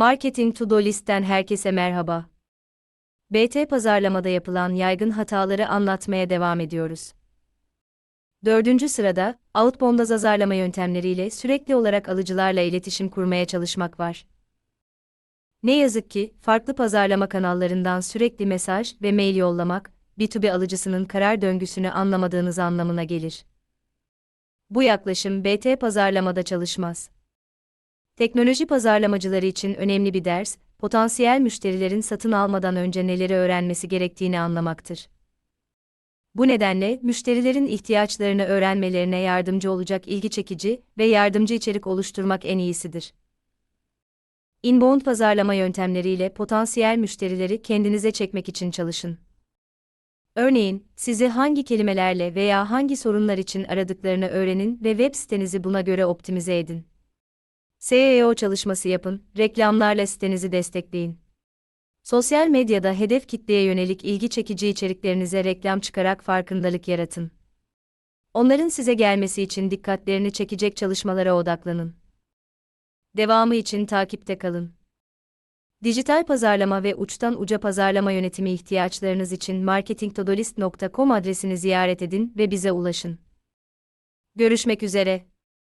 Marketing To Do List'ten herkese merhaba. BT pazarlamada yapılan yaygın hataları anlatmaya devam ediyoruz. Dördüncü sırada, outbound azarlama yöntemleriyle sürekli olarak alıcılarla iletişim kurmaya çalışmak var. Ne yazık ki, farklı pazarlama kanallarından sürekli mesaj ve mail yollamak, B2B alıcısının karar döngüsünü anlamadığınız anlamına gelir. Bu yaklaşım BT pazarlamada çalışmaz. Teknoloji pazarlamacıları için önemli bir ders, potansiyel müşterilerin satın almadan önce neleri öğrenmesi gerektiğini anlamaktır. Bu nedenle müşterilerin ihtiyaçlarını öğrenmelerine yardımcı olacak ilgi çekici ve yardımcı içerik oluşturmak en iyisidir. Inbound pazarlama yöntemleriyle potansiyel müşterileri kendinize çekmek için çalışın. Örneğin, sizi hangi kelimelerle veya hangi sorunlar için aradıklarını öğrenin ve web sitenizi buna göre optimize edin. SEO çalışması yapın, reklamlarla sitenizi destekleyin. Sosyal medyada hedef kitleye yönelik ilgi çekici içeriklerinize reklam çıkarak farkındalık yaratın. Onların size gelmesi için dikkatlerini çekecek çalışmalara odaklanın. Devamı için takipte kalın. Dijital pazarlama ve uçtan uca pazarlama yönetimi ihtiyaçlarınız için marketingtodolist.com adresini ziyaret edin ve bize ulaşın. Görüşmek üzere.